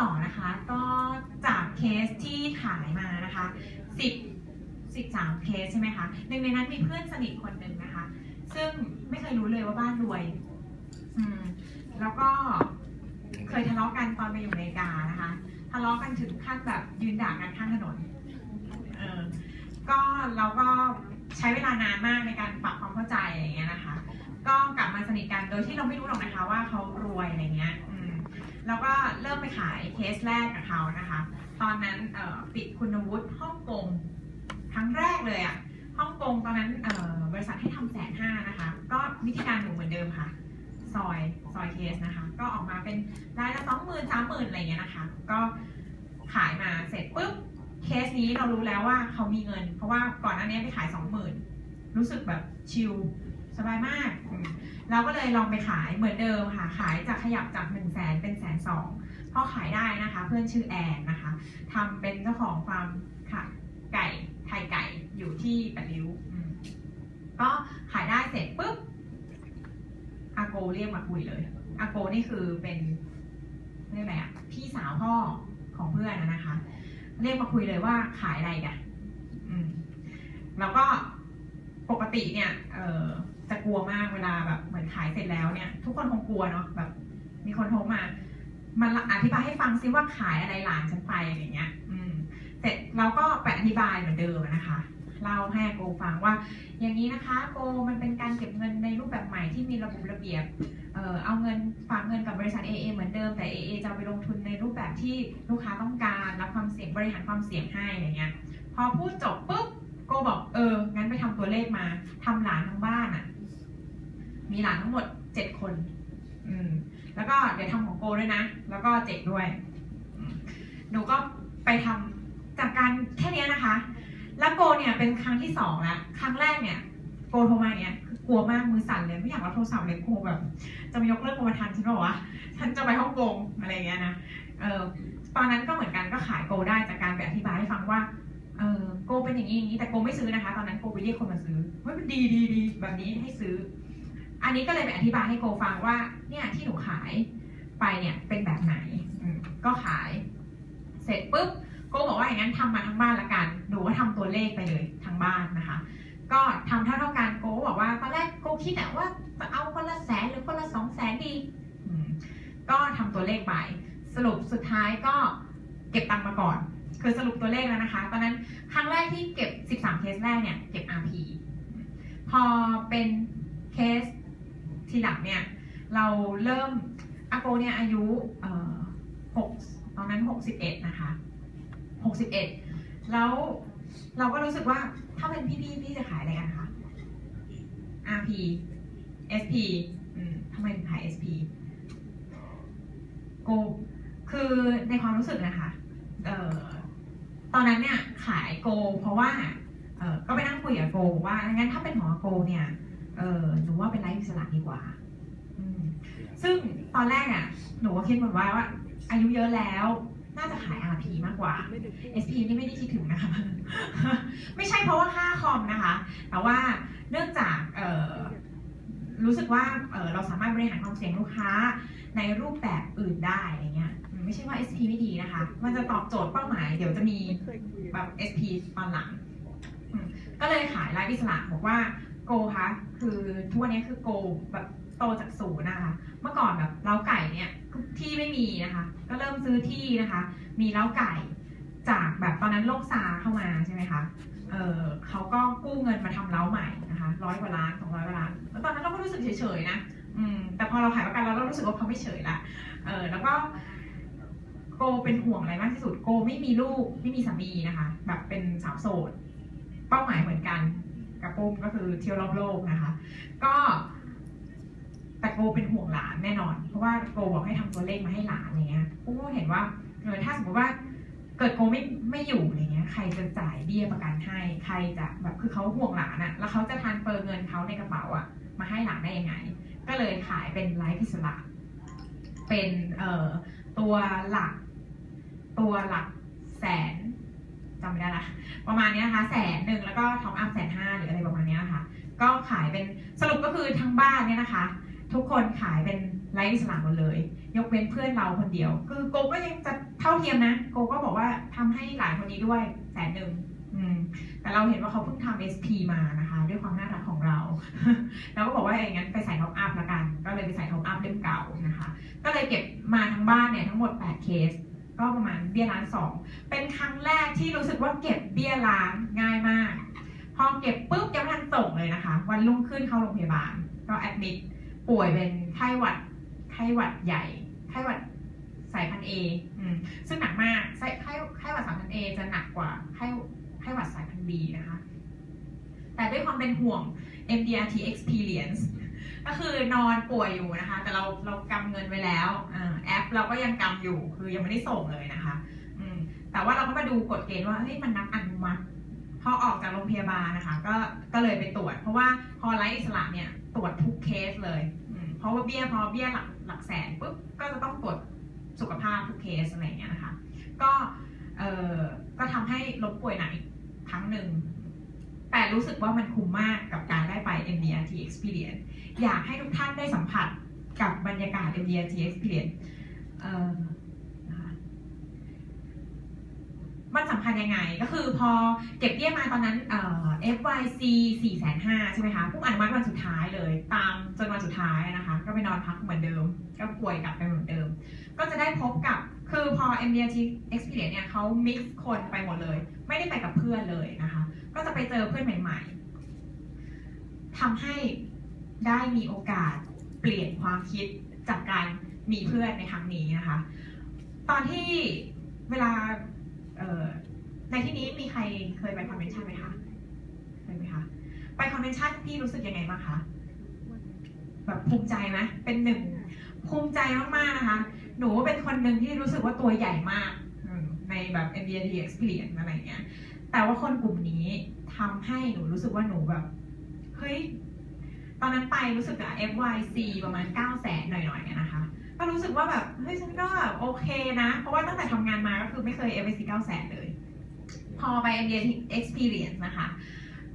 ต่อนะคะ ก็จากเคสที่ขายมานะคะ10 13เคสใช่ไหมคะหนึ่งในนั้นมีเพื่อนสนิทคนหนึ่งนะคะ ซึ่งไม่เคยรู้เลยว่าบ้านรวย อืม แล้วก็เคยทะเลาะกันตอนไปอยู่อเมริกานะคะ ทะเลาะกันถึงขั้นแบบยืนด่ากันข้างถนน เออ ก็เราก็ใช้เวลานานมากในการปรับความเข้าใจอะไรอย่างเงี้ยนะคะ ก็กลับมาสนิทกันโดยที่เราไม่รู้หรอกนะคะ ว่าเขารวยอะไรเงี้ยอื แล้วก็เริ่มไปขายเคสแรกกับเขานะคะ ตอนนั้นปิดคุณวุฒิฮ่องกงครั้งแรกเลยอะฮ่องกงตอนนั้นบริษัทให้ทำแสนห้านะคะ ก็วิธีการหนูเหมือนเดิมค่ะ ซอยซอยเคสนะคะ ก็ออกมาเป็นรายละสองหมื่นสามหมื่นอะไรเงี้ยนะคะ ก็ขายมาเสร็จปุ๊บเคสนี้เรารู้แล้วว่าเขามีเงิน เพราะว่าก่อนหน้านี้ไปขายสองหมื่นรู้สึกแบบชิล สบายมาก เราก็เลยลองไปขายเหมือนเดิมค่ะ ขายจากขยับจากหนึ่งแสนเป็นแสนสองพอขายได้นะคะ เพื่อนชื่อแอนนะคะทำเป็นเจ้าของฟาร์มค่ะไก่ไทยไก่อยู่ที่ปดริ้วก็ขายได้เสร็จปุ๊บอาโกเรียกมาคุยเลยอาโกนี่คือเป็นเรียกอะไรอะพี่สาวพ่อของเพื่อนนะคะ เรียกมาคุยเลยว่าขายอะไรกันแล้วก็ปกติเนี่ย เออ ลัวมากเวลาแบบเหมือนขายเสร็จแล้วเนี่ยทุกคนคงกลัวเนาะแบบ มีคนโทรมามันอธิบายให้ฟังซิว่าขายอะไรหลานฉันไปอะไรเงี้ย อืมเสร็จเราก็ไปอธิบายเหมือนเดิมนะคะเล่าให้โกฟังว่า อย่างนี้นะคะโกมันเป็นการเก็บเงินในรูปแบบใหม่ที่มีระบบระเบียบเออเอาเงินฝากเงินกับบริษัท AA เหมือนเดิมแต่ AA จะเอาไปลงทุนในรูปแบบที่ลูกค้าต้องการรับความเสี่ยงบริหารความเสี่ยงให้อะไรเงี้ยพอพูดจบปุ๊บโกบอกเอองั้นไปทำตัวเลขมาทำหลานทั้งบ้านอะ มีหลานทั้งหมดเจ็ดคน อืม แล้วก็เดี๋ยวทำของโกด้วยนะ แล้วก็เจ็ดด้วยอืมหนูก็ไปทำจากการแค่เนี้ยนะคะ แล้วโกเนี่ยเป็นครั้งที่สองแล้วครั้งแรกเนี่ยโกโทรมาเนี่ยคือกลัวมากมือสั่นเลยไม่อยากรับโทรศัพท์เลยกลัวแบบจะมายกเลิกกรมธรรม์ฉันหรอวะฉันจะไปฮ่องกงอะไรอย่างเงี้ยนะเออตอนนั้นก็เหมือนกันก็ขายโกได้จากการไปอธิบายให้ฟังว่าเออโกเป็นอย่างนี้อย่างนี้แต่โกไม่ซื้อนะคะ ตอนนั้นโกไปเรียกคนมาซื้อเฮ้ยมันดีดีดีแบบนี้ให้ซื้อ อันนี้ก็เลยไปอธิบายให้โกฟังว่าเนี่ยที่หนูขายไปเนี่ยเป็นแบบไหนก็ขาย เสร็จปุ๊บโกบอกว่าอย่างนั้นทำมาทั้งบ้านละกันหนูว่าทำตัวเลขไปเลยทั้งบ้านนะคะ ก็ทำเท่าเท่ากันโกบอกว่าตอนแรกโกคิดอะว่าจะเอาคนละแสนหรือคนละสองแสนดีก็ทำตัวเลขไปสรุปสุดท้ายก็เก็บตังค์มาก่อน คือสรุปตัวเลขแล้วนะคะ ตอนนั้นครั้งแรกที่เก็บ 13 เคสแรกเนี่ย เก็บ RP พอเป็นเคส ทีหลังเนี่ยเราเริ่มอาโกเนี่ยอายุเอ่อหกตอนนั้น 61 นะคะ 61 แล้วเราก็รู้สึกว่าถ้าเป็นพี่พี่พี่จะขายอะไรกันคะ RP SP ทำไมถึงขาย SP โกคือในความรู้สึกนะคะเอ่อตอนนั้นเนี่ยขายโก เพราะว่าเออก็ไปนั่งคุยกับโกว่างั้นถ้าเป็นขอโกเนี่ย เออหนูว่าเป็นไลฟ์อิสระดีกว่าอืมซึ่งตอนแรกอะ หนูก็คิดเหมือนว่าว่า อายุเยอะแล้ว น่าจะขาย RP มากกว่า SP นี่ไม่ได้คิดถึงนะคะ ไม่ใช่เพราะว่าค่าคอมนะคะ แต่ว่าเนื่องจากเอ่อรู้สึกว่าเอ่อเราสามารถบริหารความเสี่ยงลูกค้าในรูปแบบอื่นได้อะไรเงี้ยอืมไม่ใช่ว่า SP ไม่ดีนะคะ มันจะตอบโจทย์เป้าหมาย เดี๋ยวจะมีแบบ SP ตอนหลังอืมก็เลยขายรายอิสระบอกว่า โกคะคือทุกวันนี้คือโกแบบโตจากศูนย์นะคะ เมื่อก่อนแบบเล้าไก่เนี่ยที่ไม่มีนะคะ ก็เริ่มซื้อที่นะคะ มีเล้าไก่จากแบบตอนนั้นโลกซาเข้ามาใช่ไหมคะเออเขาก็กู้เงินมาทำเล้าใหม่นะคะร้อยกว่าล้านสองร้อยกว่าล้านแล้วตอนนั้นเราก็รู้สึกเฉยๆนะอืมแต่พอเราขายประกันเราเรารู้สึกว่าเขาไม่เฉยละเออแล้วก็โกเป็นห่วงอะไรมากที่สุดโกไม่มีลูกไม่มีสามีนะคะ แบบเป็นสาวโสด เป้าหมายเหมือนกัน กับปุ้มก็คือเที่ยวรอบโลกนะคะ ก็แต่โกเป็นห่วงหลานแน่นอน เพราะว่าโกบอกให้ทำตัวเลขมาให้หลานอะไรเงี้ยปุ้มก็เห็นว่าเออถ้าสมมติว่าเกิดโกไม่ไม่อยู่อะไรเงี้ย ใครจะจ่ายเบี้ยประกันให้ ใครจะแบบคือเขาห่วงหลานอะแล้วเขาจะทานเปิดเงินเขาในกระเป๋าอะมาให้หลานได้ยังไง ก็เลยขายเป็นไลฟ์อิสระเป็นเอ่อตัวหลัก ตัวหลักแสน จำไม่ได้ละประมาณนี้นะคะแสนหนึ่งแล้วก็ท็อปอัพแสนห้าหรืออะไรประมาณนี้ยค่ะ ก็ขายเป็นสรุปก็คือทั้งบ้านเนี่ยนะคะ ทุกคนขายเป็นไลไร้อิสระหมดเลย ยกเว้นเพื่อนเราคนเดียว คือโกก็ยังจะเท่าเทียมนะ โกก็บอกว่าทำให้หลายคนนี้ด้วยแสนหนึ่งแต่เราเห็นว่าเขาเพิ่งทำ SP มานะคะ ด้วยความน่ารักของเราเราก็บอกว่าอย่างนั้นไปใส่ท็อปอัพละกัน ก็เลยไปใส่ท็อปอัพเล่มเก่านะคะ ก็เลยเก็บมาทั้งบ้านเนี่ยทั้งหมด 8 เคส ก็ประมาณเบี้ยล้านสองเป็นครั้งแรกที่รู้สึกว่าเก็บเบี้ยล้านง่ายมาก พอเก็บปุ๊บยังไม่ทันส่งเลยนะคะ วันรุ่งขึ้นเข้าโรงพยาบาล ก็แอดมิดป่วยเป็นไข้หวัดไข้หวัดใหญ่ไข้หวัดสายพันเอซึ่งหนักมากไข้ไข้หวัดสายพันเอจะหนักกว่าไข้ไข้หวัดสายพันบีนะคะ แต่ด้วยความเป็นห่วง MDRT experience ก็คือนอนป่วยอยู่นะคะ แต่เราเรากำเงินไว้แล้วอแอปเราก็ยังกำอยู่คือยังไม่ได้ส่งเลยนะคะอืมแต่ว่าเราก็มาดูกฎเกณฑ์ว่าเฮ้ยมันนับอนุมัติพอออกจากโรงพยาบาลนะคะ ก็ก็เลยไปตรวจ เพราะว่าพอไร้อิสระเนี่ยตรวจทุกเคสเลยเพราะว่าเบี้ยพอเบี้ยหลักหลักแสนปุ๊บก็จะต้องตรวจสุขภาพทุกเคสอะไรอย่างเงี้ยนะคะ ก็เออก็ทำให้ล้มป่วยหนักอีกครั้งหนึ่ง แต่รู้สึกว่ามันคุ้มมากกับการได้ไป MDRT Experience อยากให้ทุกท่านได้สัมผัสกับบรรยากาศ MDRT Experience มันสำคัญยังไง ก็คือพอเก็บเบี้ยมาตอนนั้นเอ่อ FYC 4 5 0 0ใช่ไหมคะพุ่งอนุมัติวันสุดท้ายเลย ตามจนวันสุดท้ายนะคะ ก็ไปนอนพักเหมือนเดิม ก็ป่วยกลับไปเหมือนเดิม ก็จะได้พบกับ คือพอ MDRT Experience เนี่ยเขา mix คนไปหมดเลย ไม่ได้ไปกับเพื่อนเลยนะคะ ก็จะไปเจอเพื่อนใหม่ ๆทำให้ได้มีโอกาสเปลี่ยนความคิดจากการมีเพื่อนในครั้งนี้นะคะ ตอนที่เวลาในที่นี้มีใครเคยไปคอนเวนชั่นไหมคะเคยไหมคะ ไปคอนเวนชั่นพี่รู้สึกยังไงบ้างคะ แบบภูมิใจไหมเป็นหนึ่งภูมิใจมากๆนะคะ หนูเป็นคนหนึ่งที่รู้สึกว่าตัวใหญ่มากในแบบ MBA experience อะไรเงี้ย แต่ว่าคนกลุ่มนี้ทำให้หนูรู้สึกว่าหนูแบบ เฮ้ย ตอนนั้นไปรู้สึกอะ FYC ประมาณ 9 0 0แสนหน่อยๆนะคะ ก็รู้สึกว่าแบบ เฮ้ย ฉันก็แบบโอเคนะ เพราะว่าตั้งแต่ทำงานมาก็คือไม่เคย FYC 9 0 0แสนเลย พอไป MBA Experience นะคะ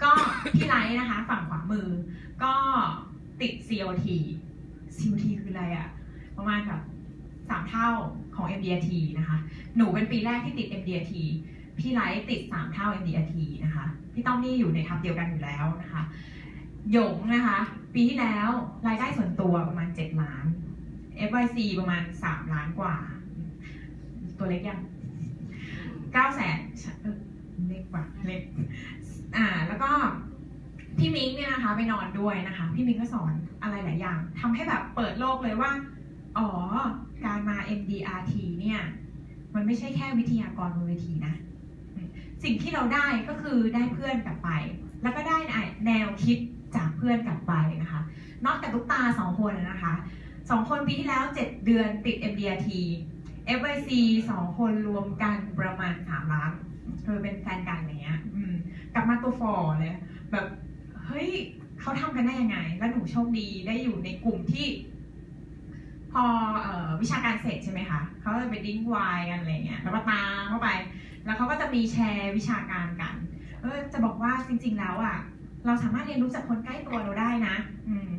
ก็พี่ไลท์นะคะ ฝั่งขวามือ ก็ติด COT COT คืออะไรอะประมาณแบบ สามเท่าของ MDRT นะคะ หนูเป็นปีแรกที่ติด MDRT พี่ไลท์ติด 3 เท่า MDRT นะคะ พี่ต้อมนี่อยู่ในทับเดียวกันอยู่แล้วนะคะ หยงนะคะ ปีที่แล้วรายได้ส่วนตัวประมาณ 7 ล้าน FYC ประมาณ 3 ล้านกว่า ตัวเล็กยัง9แสนเล็กกว่าเล็กอ่าแล้วก็พี่มิงเนี่ยนะคะไปนอนด้วยนะคะ พี่มิงก็สอนอะไรหลายอย่างทำให้แบบเปิดโลกเลยว่า อ๋อ การมา MDRT เนี่ย มันไม่ใช่แค่วิทยากรบนเวทีนะ สิ่งที่เราได้ก็คือได้เพื่อนกลับไป แล้วก็ได้แนวคิดจากเพื่อนกลับไปนะคะ นอกจากตุ๊กตาสองคนนะคะสองคนปีที่แล้ว 7 เดือนติด MDRT FYC สองคนรวมกันประมาณ3ล้านคือเป็นแฟนกันอย่างเงี้ยกลับมาตัวฟอร์เลยแบบ เฮ้ยเขาทำกันได้ยังไง แล้วหนูโชคดีได้อยู่ในกลุ่มที่ พอออวิชาการเสร็จใช่ไหมคะเขาจะไปดิ้งวน์กันอะไรเงี้ยแล้วก็ตามเข้าไป แล้วเขาก็จะมีแชร์วิชาการกันเออจะบอกว่าจริง ๆ แล้วอะเราสามารถเรียนรู้จากคนใกล้ตัวเราได้นะ อืม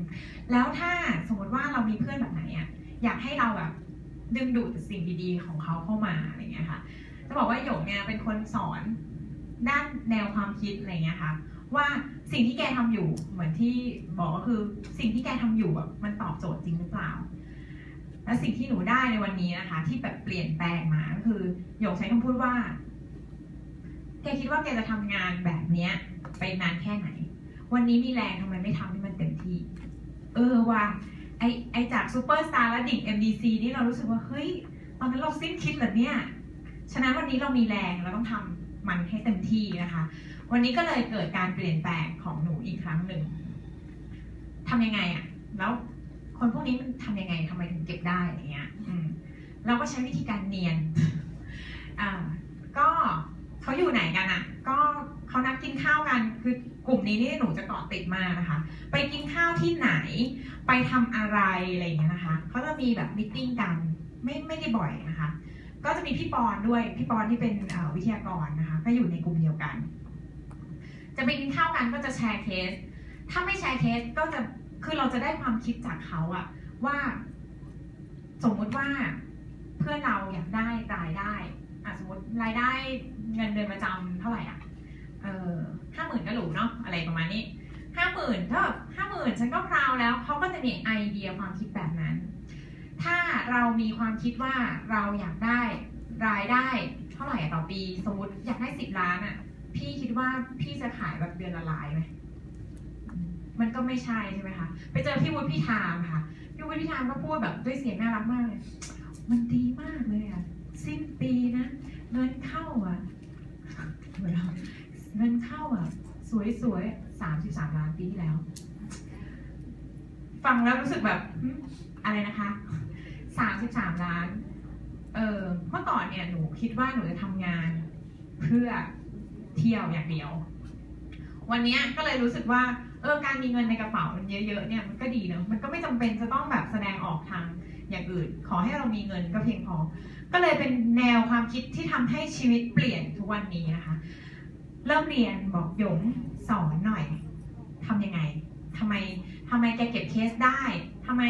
แล้วถ้าสมมติว่าเรามีเพื่อนแบบไหนอะอยากให้เราแบบดึงดูดสิ่งดีๆ ของเขาเข้ามาอะไรเงี้ยค่ะ จะบอกว่าหยกเนี่ยเป็นคนสอนด้านแนวความคิดอะไรเงี้ยค่ะ ว่าสิ่งที่แกทำอยู่เหมือนที่บอกก็คือสิ่งที่แกทำอยู่แบบมันตอบโจทย์จริงหรือเปล่า และสิ่งที่หนูได้ในวันนี้นะคะ ที่แบบเปลี่ยนแปลงมาก็คือหยกใช้คำพูดว่าแกคิดว่าแกจะทำงานแบบเนี้ยไปนานแค่ไหน วันนี้มีแรงทำไมไม่ทำให้มันเต็มที่ เออว่าไอไอจากซูเปอร์สตาร์และดิ่ง MDC นี่เรารู้สึกว่าเฮ้ยตอนนั้นเราสิ้นคิดเหรอเนี่ย ฉะนั้นวันนี้เรามีแรงเราต้องทำมันให้เต็มที่นะคะ วันนี้ก็เลยเกิดการเปลี่ยนแปลงของหนูอีกครั้งหนึ่งทำยังไงอะแล้ว คนพวกนี้มันทำยังไงทำไมถึงเก็บได้อย่างเงี้ยเราก็ใช้วิธีการเนียนอ่าก็เขาอยู่ไหนกันอะ ก็เขานัดกินข้าวกัน คือกลุ่มนี้นี่หนูจะเกาะติดมากนะคะ ไปกินข้าวที่ไหน ไปทำอะไรอะไรอย่างเงี้ยนะคะเขาจะมีแบบมิทติ้งกันไม่ไม่ได้บ่อยนะคะ ก็จะมีพี่ปอนด้วย พี่ปอนที่เป็นวิทยากรนะคะ ก็อยู่ในกลุ่มเดียวกัน จะไปกินข้าวกันก็จะแชร์เคส ถ้าไม่แชร์เคสก็จะ คือเราจะได้ความคิดจากเขาอะว่า สมมุติว่าเพื่อนเราอยากได้รายได้อะสมมติรายได้เงินเดือนประจำเท่าไหร่อะเออห้าหมื่นก็หรูเนาะอะไรประมาณนี้ห้าหมื่นถ้าห้าหมื่นฉันก็พราวแล้วเขาก็จะมีไอเดียความคิดแบบนั้น ถ้าเรามีความคิดว่าเราอยากได้รายได้เท่าไหร่ต่อปี สมมติอยากได้สิบล้านอะ พี่คิดว่าพี่จะขายแบบเดือนละลายไหม มันก็ไม่ใช่ใช่ไหมคะ ไปเจอพี่วุฒิพี่ทามค่ะ พี่วุฒิพี่ทามก็พูดแบบด้วยเสียงน่ารักมากเลย มันดีมากเลยอะสิ้นปีนะเงินเข้าอะเงินเข้าอะสวยๆสามสิบสามล้านปีที่แล้ว ฟังแล้วรู้สึกแบบอะไรนะคะสามสิบสามล้าน เออเมื่อก่อนเนี่ยหนูคิดว่าหนูจะทำงานเพื่อเที่ยวอย่างเดียว วันนี้ก็เลยรู้สึกว่า เออการมีเงินในกระเป๋ามันเยอะๆเนี่ยมันก็ดีเนอะมันก็ไม่จำเป็นจะต้องแบบแสดงออกทางอย่างอื่น ขอให้เรามีเงินก็เพียงพอ ก็เลยเป็นแนวความคิดที่ทำให้ชีวิตเปลี่ยนทุกวันนี้นะคะ เริ่มเรียนบอกหยงสอนหน่อยทำยังไงทำไมทำไมแกเก็บเคสได้ทำไม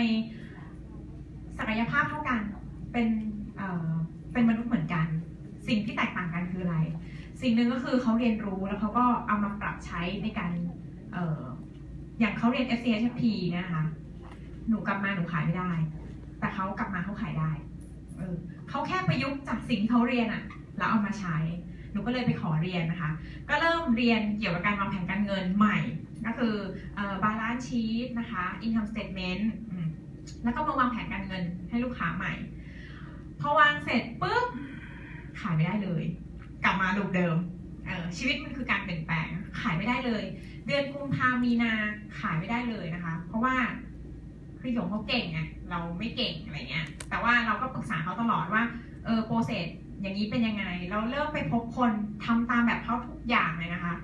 ศักยภาพเท่ากันเป็นเอ่อเป็นมนุษย์เหมือนกัน สิ่งที่แตกต่างกันคืออะไร สิ่งหนึ่งก็คือเขาเรียนรู้แล้วเขาก็เอามาปรับใช้ในการเอ่อ อย่างเขาเรียน FCHP นะคะ หนูกลับมาหนูขายไม่ได้ แต่เขากลับมาเขาขายได้ เออเขาแค่ประยุกต์จากสิ่งที่เขาเรียนอะแล้วเอามาใช้ หนูก็เลยไปขอเรียนนะคะ ก็เริ่มเรียนเกี่ยวกับการวางแผนการเงินใหม่ ก็คือเอ่อ balance sheet นะคะ income statement แล้วก็มาวางแผนการเงินให้ลูกค้าใหม่ พอวางเสร็จปุ๊บขายไม่ได้เลย กลับมาลูปเดิมออชีวิตมันคือการเปลี่ยนแปลง ขายไม่ได้เลย เดือนกุมภามีนาขายไม่ได้เลยนะคะ เพราะว่าคือหยงเขาเก่งไงเราไม่เก่งอะไรเงี้ย แต่ว่าเราก็ปรึกษาเขาตลอดว่าเออโปรเซสอย่างนี้เป็นยังไง เราเริ่มไปพบคนทำตามแบบเขาทุกอย่างเลยนะคะ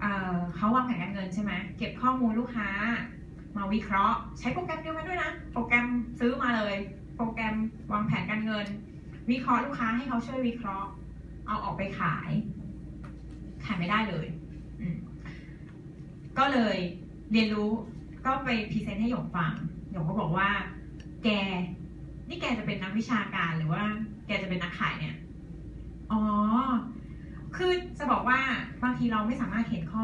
เออเขาวางแผนการเงินใช่ไหมเก็บข้อมูลลูกค้า มาวิเคราะห์ ใช้โปรแกรมเดียวกันด้วยนะ โปรแกรมซื้อมาเลย โปรแกรมวางแผนการเงิน วิเคราะห์ลูกค้าให้เขาช่วยวิเคราะห์ เอาออกไปขาย ขายไม่ได้เลย ก็เลยเรียนรู้ก็ไปพรีเซนต์ให้หยงฟังหยงก็บอกว่า แก นี่แกจะเป็นนักวิชาการหรือว่า แกจะเป็นนักขายเนี่ย อ๋อ คือจะบอกว่าบางทีเราไม่สามารถเห็นข้อ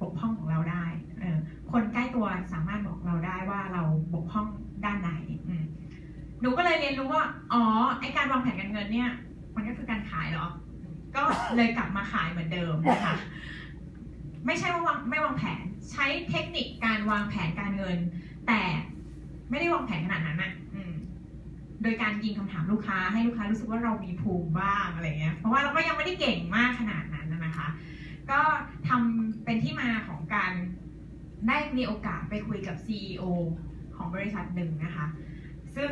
บกพร่องของเราได้เออคนใกล้ตัวสามารถบอกเราได้ว่าเราบกพร่องด้านไหนหนูก็เลยเรียนรู้ว่า อ๋อ ไอการวางแผนการเงินเนี่ย มันก็คือการขายเหรอ ก็เลยกลับมาขายเหมือนเดิมนะคะ ไม่ใช่ว่าวางไม่วางแผนใช้เทคนิคการวางแผนการเงิน แต่ไม่ได้วางแผนขนาดนั้นอะโดยการยิงคำถามลูกค้าให้ลูกค้ารู้สึกว่าเรามีภูมิบ้างอะไรเงี้ยเพราะว่าเราก็ยังไม่ได้เก่งมากขนาดนั้นนะคะ ก็ทำเป็นที่มาของการได้มีโอกาสไปคุยกับ CEO ของบริษัทหนึ่งนะคะ ซึ่ง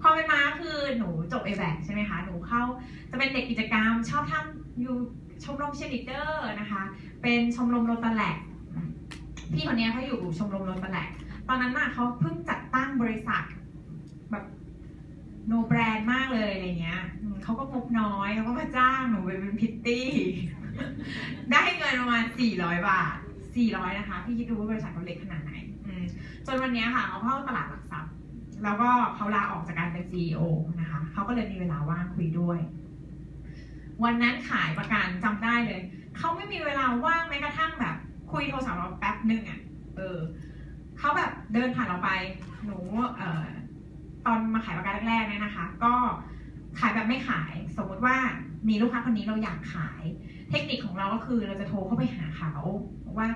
ความเป็นมาคือหนูจบ a b a c ใช่ไหมคะ หนูเข้าจะเป็นเด็กกิจกรรมชอบทำอยู่ ชมรมเชียร์ลีดเดอร์นะคะ เป็นชมรมโรตาแลกพี่คนนี้เขาอยู่ชมรมโรตาแลกตอนนั้นน่ะเขาเพิ่งจัดตั้งบริษัทแบบโนแบรนด์มากเลยอะไรเงี้ยเขาก็งบน้อยเขาก็มาจ้างหนูไปเป็นพิตตี้ ได้เงินประมาณ400บาท400นะคะพี่คิดดูว่าบริษัทเขาเล็กขนาดไหนจนวันนี้ค่ะเขาเข้าตลาดหลักทรัพย์ แล้วก็เขาลาออกจากการเป็น CEO นะคะเขาก็เลยมีเวลาว่างคุยด้วย วันนั้นขายประกันจำได้เลย เขาไม่มีเวลาว่างแม้กระทั่งแบบ คุยโทรศัพท์เราแป๊บหนึ่งอะ เออเขาแบบเดินผ่านเราไป หนูเอ่อตอนมาขายประกันแรกๆเนี่ยนะคะ ก็ขายแบบไม่ขาย สมมติว่ามีลูกค้าคนนี้เราอยากขาย เทคนิคของเราก็คือเราจะโทรเข้าไปหาเขาบอกว่า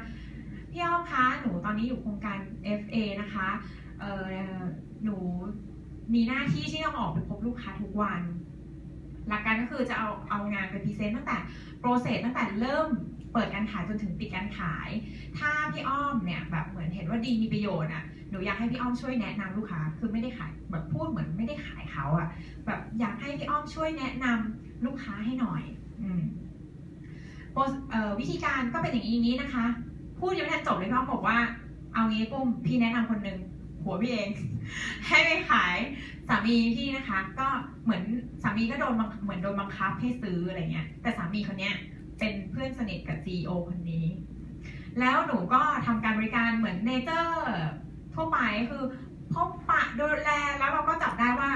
พี่อ้อมคะหนูตอนนี้อยู่โครงการ FA นะคะเออหนูมีหน้าที่ที่ต้องออกไปพบลูกค้าทุกวัน หลักการก็คือจะเอาเอางานไปพรีเซนต์ตั้งแต่โปรเซสตั้งแต่เริ่มเปิดการขายจนถึงปิดการขาย ถ้าพี่อ้อมเนี่ยแบบเหมือนเห็นว่าดีมีประโยชน์อะหนูอยากให้พี่อ้อมช่วยแนะนำลูกค้า คือไม่ได้ขายแบบพูดเหมือนไม่ได้ขายเขาอะแบบอยากให้พี่อ้อมช่วยแนะนำลูกค้าให้หน่อยอืมวิธีการก็เป็นอย่างนี้นะคะ พูดยังไม่ทันจบเลยพี่อ้อมบอกว่าเอางี้ปุ้มพี่แนะนำคนหนึ่ง หัวพี่เอง ให้ไปขายสามีพี่นะคะ ก็เหมือนสามีก็โดนเหมือนโดนบังคับให้ซื้ออะไรเงี้ย แต่สามีคนเนี้ยเป็นเพื่อนสนิทกับซีอคนนี้ แล้วหนูก็ทำการบริการเหมือนเนเจอร์ทั่วไปคือพบปะดูแลแล้วเราก็จับได้ว่า